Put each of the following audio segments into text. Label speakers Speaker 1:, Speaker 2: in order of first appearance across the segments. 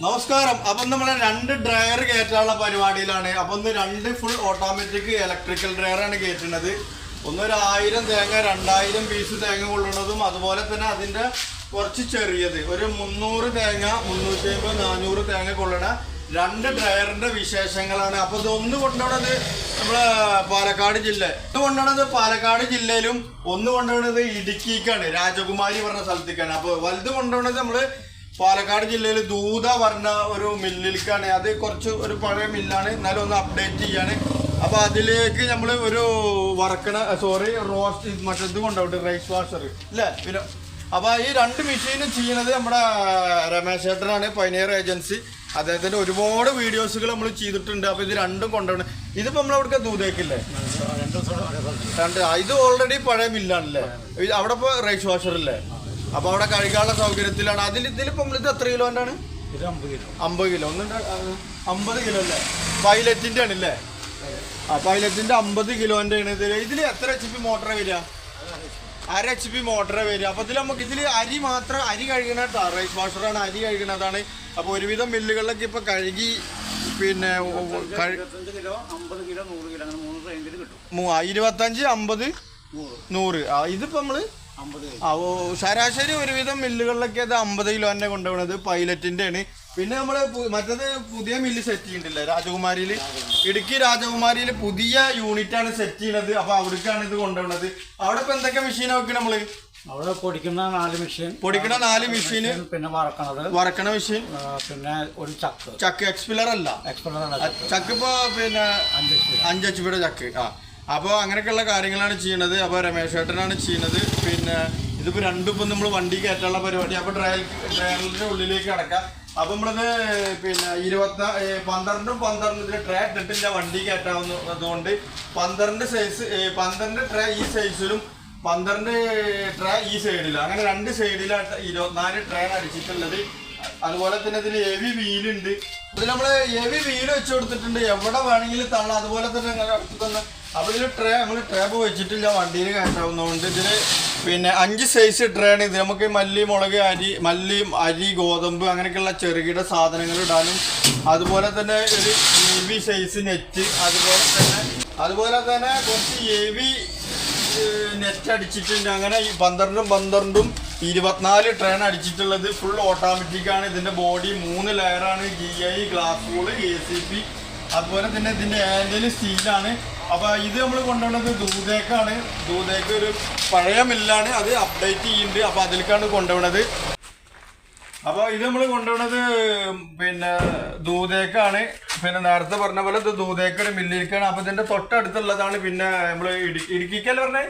Speaker 1: നമസ്കാരം. അപ്പം നമ്മൾ രണ്ട് ഡ്രയർ കയറ്റാനുള്ള പരിപാടിയിലാണ്. അപ്പം ഒന്ന് രണ്ട് ഫുൾ ഓട്ടോമാറ്റിക് ഇലക്ട്രിക്കൽ ഡ്രയറാണ് കയറ്റുന്നത്. ഒന്നൊരു ആയിരം തേങ്ങ രണ്ടായിരം പീസ് തേങ്ങ കൊള്ളുന്നതും അതുപോലെ തന്നെ അതിന്റെ കുറച്ച് ചെറിയത്. ഒരു മുന്നൂറ് തേങ്ങ മുന്നൂറ്റി അമ്പത് നാനൂറ് തേങ്ങ കൊള്ളണ രണ്ട് ഡ്രയറിന്റെ വിശേഷങ്ങളാണ്. അപ്പോൾ ഇതൊന്ന് കൊണ്ടുപോണത് നമ്മളെ പാലക്കാട് ജില്ല. ഒന്ന് കൊണ്ടുപോണത് പാലക്കാട് ജില്ലയിലും ഒന്ന് കൊണ്ടുപോണത് ഇടുക്കിക്കാണ്. രാജകുമാരി പറഞ്ഞ സ്ഥലത്തേക്കാണ്. അപ്പോൾ വലുത് കൊണ്ടുപോണത് നമ്മൾ പാലക്കാട് ജില്ലയിൽ ദൂത പറഞ്ഞ ഒരു മില്ലിലേക്കാണ് അത് കുറച്ച് ഒരു പഴയ മില്ലാണ്. എന്നാലും ഒന്ന് അപ്ഡേറ്റ് ചെയ്യാണ്. അപ്പൊ അതിലേക്ക് നമ്മൾ ഒരു വറക്കണ സോറി റോസ്റ്റ് മറ്റേത് കൊണ്ടുപോയിട്ട് റൈസ് വാഷർ അല്ലേ പിന്നെ അപ്പൊ ഈ രണ്ട് മെഷീനും ചെയ്യുന്നത് നമ്മുടെ രമേശ് ചേട്ടനാണ് പൈനിയർ ഏജൻസി അദ്ദേഹത്തിന്റെ ഒരുപാട് വീഡിയോസുകൾ നമ്മൾ ചെയ്തിട്ടുണ്ട്. അപ്പൊ ഇത് രണ്ടും കൊണ്ടുപോകണം ഇതിപ്പോ നമ്മൾ അവിടേക്ക് ദൂതേക്കില്ലേ? രണ്ട് ഇത് ഓൾറെഡി പഴയ മില്ലാണല്ലേ അവിടെ ഇപ്പൊ റൈസ് വാഷർ അല്ലേ അപ്പൊ അവിടെ കഴുകാനുള്ള സൗകര്യത്തിലാണ്. അതിൽ ഇതിൽ നമ്മൾ ഇത് എത്ര കിലോ ആണ്
Speaker 2: അമ്പത് കിലോ.
Speaker 1: ഒന്നുണ്ട് അമ്പത് കിലോ അല്ലേ? പൈലറ്റിന്റെ അല്ലേ ആ പൈലറ്റിന്റെ അമ്പത് കിലോന്റെ ആണ് ഇതിൽ ഇതിൽ എത്ര എച്ച് പി മോട്ടറെ വരിക? അര എച്ച് പി മോട്ടറെ വരിക. അപ്പൊ ഇതിൽ നമുക്ക് ഇതിൽ അരി മാത്രം അരി കഴുകണ റൈസ് വാഷറാണ് അരി കഴുകണതാണ്. അപ്പൊ ഒരുവിധം മില്ലുകളിലൊക്കെ ഇപ്പൊ കഴുകി പിന്നെ
Speaker 2: ഇരുപത്തഞ്ച് അമ്പത് നൂറ് ഇതിപ്പോ അങ്ങനെ
Speaker 1: ആ, ഓ ശരാശരി ഒരുവിധം മില്ലുകളിലൊക്കെ അത് അമ്പത് കിലോ തന്നെ കൊണ്ടുപോകുന്നത് പൈലറ്റിന്റെ ആണ് പിന്നെ നമ്മൾ മറ്റത് പുതിയ മില്ല് സെറ്റ് ചെയ്യണ്ടല്ലേ രാജകുമാരിയിൽ ഇടുക്കി രാജകുമാരിയിൽ പുതിയ യൂണിറ്റ് ആണ് സെറ്റ് ചെയ്യുന്നത് അപ്പൊ അവിടേക്കാണ് ഇത് കൊണ്ടുപോകുന്നത് അവിടെ ഇപ്പൊ എന്തൊക്കെ മെഷീൻ നോക്കി നമ്മൾ?
Speaker 2: അവിടെ പൊടിക്കുന്ന നാല് മെഷീൻ
Speaker 1: പൊടിക്കുന്ന നാല് മെഷീൻ
Speaker 2: പിന്നെ വറക്കണത്.
Speaker 1: വറക്കണ മെഷീൻ
Speaker 2: പിന്നെ ഒരു ചക്ക്.
Speaker 1: ചക്ക് എക്സ്പിലർ അല്ല.
Speaker 2: എക്സ്പിലർ
Speaker 1: ചക്ക് ഇപ്പൊ പിന്നെ
Speaker 2: അഞ്ച്
Speaker 1: എച്ച് പിയുടെ ചക്ക്. ആ. അപ്പോൾ അങ്ങനെയൊക്കെയുള്ള കാര്യങ്ങളാണ് ചെയ്യണത്. അപ്പോൾ രമേശ് ഏട്ടനാണ് ചെയ്യുന്നത് പിന്നെ ഇതിപ്പോൾ രണ്ടും ഇപ്പം നമ്മൾ വണ്ടി കയറ്റാനുള്ള പരിപാടി. അപ്പോൾ ട്രയൽ ട്രയലിന്റെ ഉള്ളിലേക്ക് കിടക്കാം. അപ്പം നമ്മളത് പിന്നെ ഇരുപത്തി പന്ത്രണ്ടും പന്ത്രണ്ടിന് ട്രേ ഇട്ടിട്ടില്ല വണ്ടി കയറ്റാവുന്നതുകൊണ്ട്. പന്ത്രണ്ട് സൈസ് പന്ത്രണ്ട് ട്രേ ഈ സൈസിലും പന്ത്രണ്ട് ട്രേ ഈ സൈഡിലും അങ്ങനെ രണ്ട് സൈഡിലായിട്ട് ഇരുപത്തിനാല് ട്രേ അടിച്ചിട്ടുള്ളത്. അതുപോലെ തന്നെ ഇതിൽ ഹെവി വീലുണ്ട് ഇതിൽ നമ്മൾ ഹെവി വീൽ വെച്ച് കൊടുത്തിട്ടുണ്ട്. എവിടെ വേണമെങ്കിലും തള്ള. അതുപോലെ തന്നെ ഞങ്ങൾ അടുത്ത് തന്നെ അപ്പോൾ ഇതിൽ ട്രേ നമ്മൾ ട്രേബ് വെച്ചിട്ടില്ല. വണ്ടിയിൽ കയറ്റാവുന്നതുകൊണ്ട് ഇതിൽ പിന്നെ അഞ്ച് സൈസ് ട്രേ ആണ്. ഇത് നമുക്ക് മല്ലി മുളക് അരി മല്ലി അരി ഗോതമ്പ് അങ്ങനെയൊക്കെയുള്ള ചെറുകിട സാധനങ്ങൾ ഇടാനും അതുപോലെ തന്നെ ഒരു ഹെവി സൈസ് നെറ്റ് അതുപോലെ തന്നെ അതുപോലെ തന്നെ കുറച്ച് ഹെവി നെറ്റ് അടിച്ചിട്ടുണ്ട്. അങ്ങനെ പന്ത്രണ്ടും പന്ത്രണ്ടും ഇരുപത്തിനാല് ട്രെയിൻ അടിച്ചിട്ടുള്ളത് ഫുൾ ഓട്ടോമാറ്റിക് ആണ്. ഇതിന്റെ ബോഡി മൂന്ന് ലെയറാണ് G I glass ball A C P അതുപോലെ തന്നെ ഇതിന്റെ ഹാൻഡിൽ സ്റ്റീലാണ് അപ്പൊ ഇത് നമ്മൾ കൊണ്ടുവന്നത് ദൂതേക്കാണ്. ദൂതേക്ക് ഒരു പഴയ മില്ലാണ് അത് അപ്ഡേറ്റ് ചെയ്യുന്നുണ്ട് അപ്പൊ അതിലേക്കാണ് കൊണ്ടുവന്നത്. അപ്പൊ ഇത് നമ്മൾ കൊണ്ടുവന്നത് പിന്നെ ദൂതേക്കാണ്. പിന്നെ നേരത്തെ പറഞ്ഞ പോലെ ഇത് ദൂതേക്ക് ഒരു അപ്പൊ ഇതിന്റെ തൊട്ടടുത്തുള്ളതാണ് പിന്നെ നമ്മൾ ഇടുക്കി ഇടുക്കിക്കല്ലേ പറഞ്ഞേ?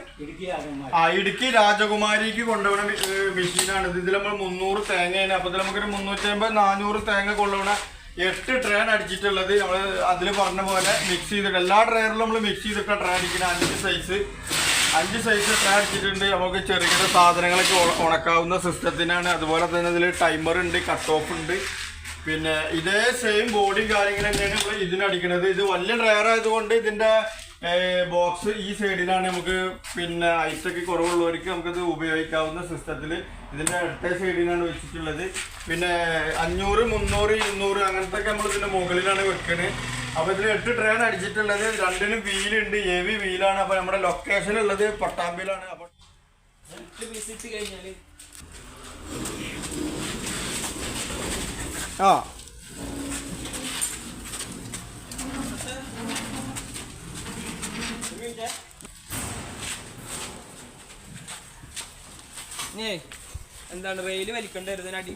Speaker 1: ആ ഇടുക്കി രാജകുമാരിക്ക് കൊണ്ടുപോകുന്ന മെഷീനാണ് ഇത്. ഇതിൽ നമ്മൾ മുന്നൂറ് തേങ്ങയാണ്. അപ്പൊ ഇതിൽ നമുക്കൊരു മുന്നൂറ്റി അമ്പത് നാനൂറ് തേങ്ങ കൊണ്ടുപോകണ എട്ട് ട്രെയിൻ അടിച്ചിട്ടുള്ളത് നമ്മൾ അതിൽ പറഞ്ഞ പോലെ മിക്സ് ചെയ്തിട്ട് എല്ലാ ട്രെയറിലും നമ്മൾ മിക്സ് ചെയ്തിട്ട് ട്രെയിൻ അടിക്കുന്ന അഞ്ച് സൈസ് അഞ്ച് സൈസ് ട്രെയിൻ അടിച്ചിട്ടുണ്ട്. നമുക്ക് ചെറുകിട സാധനങ്ങളൊക്കെ ഉണ- ഉണക്കാവുന്ന സിസ്റ്റത്തിനാണ് അതുപോലെ തന്നെ ഇതിൽ ടൈമർ ഉണ്ട് കട്ട് ഓഫ് ഉണ്ട്. പിന്നെ ഇതേ സെയിം ബോഡി കാര്യങ്ങൾ തന്നെയാണ് നമ്മൾ ഇതിനടിക്കണത് ഇത് വലിയ ഡ്രയർ ആയതുകൊണ്ട് ഇതിന്റെ ബോക്സ് ഈ സൈഡിലാണ് നമുക്ക് പിന്നെ ഐസൊക്കെ കുറവുള്ളവർക്ക് നമുക്കത് ഉപയോഗിക്കാവുന്ന സിസ്റ്റത്തിൽ ഇതിന്റെ അടുത്ത സൈഡിലാണ് വെച്ചിട്ടുള്ളത്. പിന്നെ അഞ്ഞൂറ് മുന്നൂറ് ഇരുന്നൂറ് അങ്ങനത്തെ ഒക്കെ നമ്മൾ ഇതിന്റെ മുകളിലാണ് വെക്കുന്നത് അപ്പോൾ ഇതിൽ എട്ട് ട്രെയിൻ അടിച്ചിട്ടുള്ളത്. രണ്ടിനും വീലുണ്ട്. ഹെവി വീലാണ്. അപ്പോൾ നമ്മുടെ ലൊക്കേഷൻ ഉള്ളത് പട്ടാമ്പിയിലാണ്. അപ്പൊ ആ.
Speaker 3: എന്താണ് റെയിൽ വലിക്കണ്ടായിരുന്നു അടി